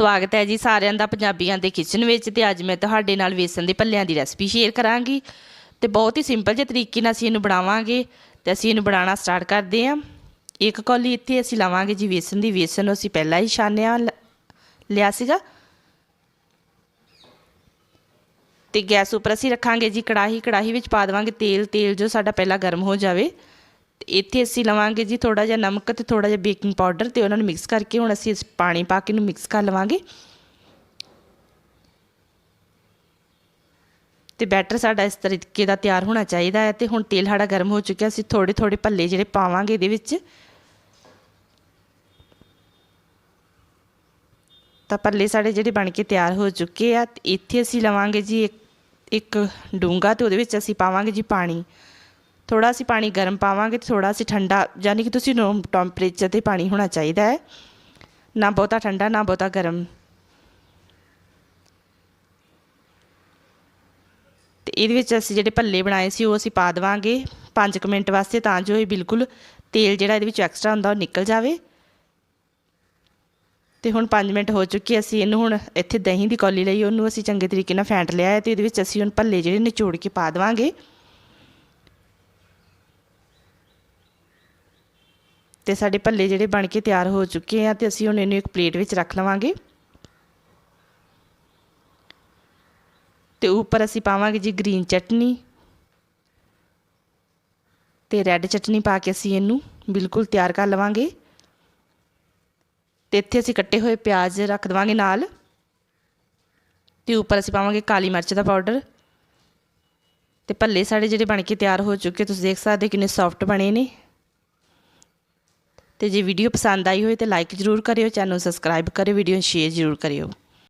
ਸਵਾਗਤ ਹੈ ਜੀ ਸਾਰਿਆਂ ਦਾ ਪੰਜਾਬੀਆਂ ਦੇ ਕਿਚਨ ਵਿੱਚ ਤੇ ਅੱਜ ਮੈਂ ਤੁਹਾਡੇ ਨਾਲ ਵੇਸਣ ਦੇ ਭੱਲਿਆਂ ਦੀ ਰੈਸਪੀ ਸ਼ੇਅਰ ਕਰਾਂਗੀ ਤੇ ਬਹੁਤ ਹੀ ਸਿੰਪਲ ਜਿਹੇ ਤਰੀਕੇ ਨਾਲ ਅਸੀਂ ਇਹਨੂੰ ਬਣਾਵਾਂਗੇ ਤੇ ਅਸੀਂ ਇਹਨੂੰ ਬਣਾਉਣਾ ਸਟਾਰਟ ਕਰਦੇ ਹਾਂ। ਇੱਕ ਕੌਲੀ ਇੱਥੇ ਅਸੀਂ ਲਾਵਾਂਗੇ ਜੀ ਵੇਸਣ ਦੀ। ਵੇਸਣ ਨੂੰ ਅਸੀਂ ਪਹਿਲਾਂ ਹੀ ਛਾਨਿਆ ਲਿਆ ਸੀਗਾ। ਤੇ ਗੈਸ ਉੱਪਰ ਅਸੀਂ ਰੱਖਾਂਗੇ ਜੀ ਕੜਾਹੀ। ਕੜਾਹੀ ਵਿੱਚ ਪਾ ਦੇਵਾਂਗੇ ਤੇਲ। ਤੇਲ ਜੋ ਸਾਡਾ ਪਹਿਲਾਂ ਗਰਮ ਹੋ ਜਾਵੇ ਇੱਥੇ ਅਸੀਂ ਲਵਾਂਗੇ ਜੀ ਥੋੜਾ ਜਿਹਾ ਨਮਕ ਤੇ ਥੋੜਾ ਜਿਹਾ ਬੇਕਿੰਗ ਪਾਊਡਰ ਤੇ ਉਹਨਾਂ ਨੂੰ ਮਿਕਸ ਕਰਕੇ ਹੁਣ ਅਸੀਂ ਇਸ ਪਾਣੀ ਪਾ ਕੇ ਇਹਨੂੰ ਮਿਕਸ ਕਰ ਲਵਾਂਗੇ। ਤੇ ਬੈਟਰ ਸਾਡਾ ਇਸ ਤਰੀਕੇ ਦਾ ਤਿਆਰ ਹੋਣਾ ਚਾਹੀਦਾ ਹੈ ਤੇ ਹੁਣ ਤੇਲ ਸਾਡਾ ਗਰਮ ਹੋ ਚੁੱਕਿਆ, ਅਸੀਂ ਥੋੜੇ ਥੋੜੇ ਭੱਲੇ ਜਿਹੜੇ ਪਾਵਾਂਗੇ ਇਹਦੇ ਵਿੱਚ। ਤਾਂ ਪੱਲੇ ਸਾਡੇ ਜਿਹੜੇ ਬਣ ਕੇ ਤਿਆਰ ਹੋ ਚੁੱਕੇ ਆ, ਤੇ ਇੱਥੇ ਅਸੀਂ ਲਵਾਂਗੇ ਜੀ ਇੱਕ ਇੱਕ ਡੂੰਗਾ ਤੇ ਉਹਦੇ ਵਿੱਚ ਅਸੀਂ ਪਾਵਾਂਗੇ ਜੀ ਪਾਣੀ। ਥੋੜਾ ਅਸੀਂ ਪਾਣੀ ਗਰਮ ਪਾਵਾਂਗੇ ਤੇ ਥੋੜਾ ਅਸੀਂ ਠੰਡਾ, ਯਾਨੀ ਕਿ ਤੁਸੀਂ ਰੂਮ ਟੈਂਪਰੇਚਰ ਤੇ ਪਾਣੀ ਹੋਣਾ ਚਾਹੀਦਾ ਹੈ। ਨਾ ਬਹੁਤਾ ਠੰਡਾ, ਨਾ ਬਹੁਤਾ ਗਰਮ। ਤੇ ਇਹਦੇ ਵਿੱਚ ਅਸੀਂ ਜਿਹੜੇ ਭੱਲੇ ਬਣਾਏ ਸੀ, ਉਹ ਅਸੀਂ ਪਾ ਦੇਵਾਂਗੇ। 5 ਮਿੰਟ ਵਾਸਤੇ ਤਾਂ ਜੋ ਇਹ ਬਿਲਕੁਲ ਤੇਲ ਜਿਹੜਾ ਇਹਦੇ ਵਿੱਚ ਐਕਸਟਰਾ ਹੁੰਦਾ, ਉਹ ਨਿਕਲ ਜਾਵੇ। ਤੇ ਹੁਣ 5 ਮਿੰਟ ਹੋ ਚੁੱਕੇ, ਅਸੀਂ ਇਹਨੂੰ ਹੁਣ ਇੱਥੇ ਦਹੀਂ ਦੀ ਕੌਲੀ ਲਈ, ਉਹਨੂੰ ਅਸੀਂ ਚੰਗੇ ਤਰੀਕੇ ਨਾਲ ਫੈਂਟ ਲਿਆ ਹੈ ਤੇ ਇਹਦੇ ਵਿੱਚ ਅਸੀਂ ਹੁਣ ਭੱਲੇ ਜਿਹੜੇ ਨਿਚੋੜ ਕੇ ਪਾ ਦੇਵਾਂਗੇ। ਤੇ ਸਾਡੇ ਭੱਲੇ ਜਿਹੜੇ ਬਣ ਕੇ ਤਿਆਰ ਹੋ ਚੁੱਕੇ ਆ ਤੇ ਅਸੀਂ ਹੁਣ ਇਹਨੂੰ ਇੱਕ ਪਲੇਟ ਵਿੱਚ ਰੱਖ ਲਵਾਂਗੇ। ਤੇ ਉੱਪਰ ਅਸੀਂ ਪਾਵਾਂਗੇ ਜੀ ਗ੍ਰੀਨ ਚਟਨੀ। ਤੇ ਰੈੱਡ ਚਟਨੀ ਪਾ ਕੇ ਅਸੀਂ ਇਹਨੂੰ ਬਿਲਕੁਲ ਤਿਆਰ ਕਰ ਲਵਾਂਗੇ। ਤੇ ਇੱਥੇ ਅਸੀਂ ਕੱਟੇ ਹੋਏ ਪਿਆਜ਼ ਰੱਖ ਦਵਾਂਗੇ ਨਾਲ। ਤੇ ਉੱਪਰ ਅਸੀਂ ਪਾਵਾਂਗੇ ਕਾਲੀ ਮਿਰਚ ਦਾ ਪਾਊਡਰ। ਤੇ ਭੱਲੇ ਸਾਡੇ ਜਿਹੜੇ ਬਣ ਕੇ ਤਿਆਰ ਹੋ ਚੁੱਕੇ ਤੁਸੀਂ ਦੇਖ ਸਕਦੇ ਕਿੰਨੇ ਸੌਫਟ ਬਣੇ ਨੇ। ਤੇ ਜੇ ਵੀਡੀਓ ਪਸੰਦ ਆਈ ਹੋਵੇ ਤੇ ਲਾਈਕ ਜ਼ਰੂਰ ਕਰਿਓ, ਚੈਨਲ ਨੂੰ ਸਬਸਕ੍ਰਾਈਬ ਕਰਿਓ ਵੀਡੀਓ ਨੂੰ ਸ਼ੇਅਰ ਜ਼ਰੂਰ ਕਰਿਓ।